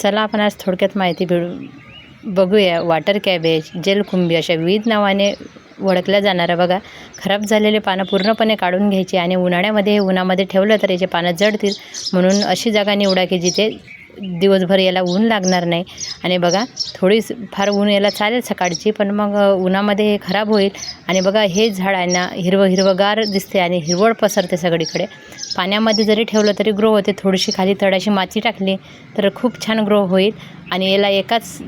चला आपण आज थोडक्यात माहिती भेटू बघूया वॉटर कॅबेज जलकुंभी अशा विविध नावाने ओळखल्या जाणाऱ्या बघा. खराब झालेले पानं पूर्णपणे काढून घ्यायची आणि उन्हाळ्यामध्ये हे उन्हामध्ये ठेवलं तर याचे पानं जडतील. म्हणून अशी जागा निवडा की जिथे दिवसभर याला ऊन लागणार नाही. आणि बघा थोडी फार ऊन याला चालेल सकाळची पण मग उन्हामध्ये हे खराब होईल. आणि बघा हे झाड आहे ना हिरवं हिरवंगार दिसते आणि हिरवळ पसरते सगळीकडे. पाण्यामध्ये जरी ठेवलं तरी ग्रो होते. थोडीशी खाली तळाशी माती टाकली तर खूप छान ग्रो होईल. आणि याला एकाच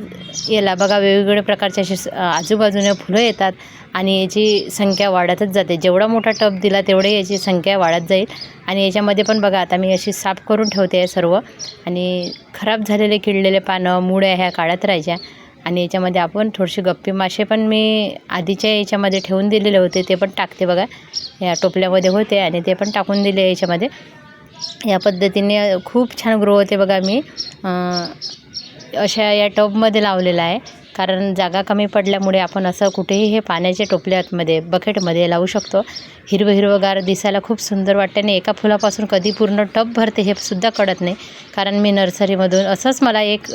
याला बघा वेगवेगळ्या प्रकारचे असे स- आजूबाजूने फुलं येतात. आणि याची संख्या वाढतच जाते. जेवढा मोठा टब दिला तेवढे याची संख्या वाढत जाईल. आणि याच्यामध्ये पण बघा आता मी अशी साफ करून ठेवते आहे सर्व. आणि खराब झालेले किडलेले पानं मुळ्या ह्या काढत राहायच्या. आणि याच्यामध्ये आपण थोडेसे गप्पी मासे पण मी आधीच्या याच्यामध्ये ठेवून दिलेले होते ते पण टाकते बघा. या टोपल्यामध्ये होते आणि ते पण टाकून दिले याच्यामध्ये. या पद्धतीने खूप छान ग्रो होते बघा मी. अशा या टबमध्ये लावलेला आहे. कारण जागा कमी पडल्यामुळे आपण असं कुठेही हे पाण्याच्या टोपल्यामध्ये बकेटमध्ये लावू शकतो. हिरवं हिरवंगार दिसायला खूप सुंदर वाटते आणि एका फुलापासून कधी पूर्ण टब भरते हे सुद्धा कळत नाही. कारण मी नर्सरीमधून असंच मला एक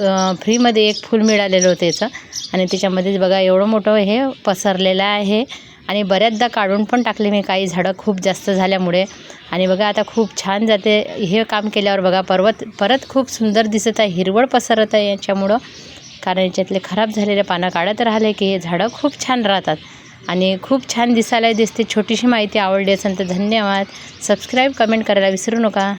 फ्रीमध्ये एक फूल मिळालेलं होतं याचं. आणि त्याच्यामध्येच बघा एवढं मोठं हे पसरलेलं आहे. आणि बऱ्याचदा काढून पण टाकले मी. काही झाडं खूप जास्त झाल्यामुळे. आणि बघा आता खूप छान जाते. हे काम केल्यावर बघा पर्वत परत खूप सुंदर दिसत आहे. हिरवळ पसरत आहे याच्यामुळं. कारण याच्यातले खराब झालेले पानं काढत राहिले की हे झाडं खूप छान राहतात. आणि खूप छान दिसायला दिसते. छोटीशी माहिती आवडली असेल तर धन्यवाद. सबस्क्राईब कमेंट करायला विसरू नका.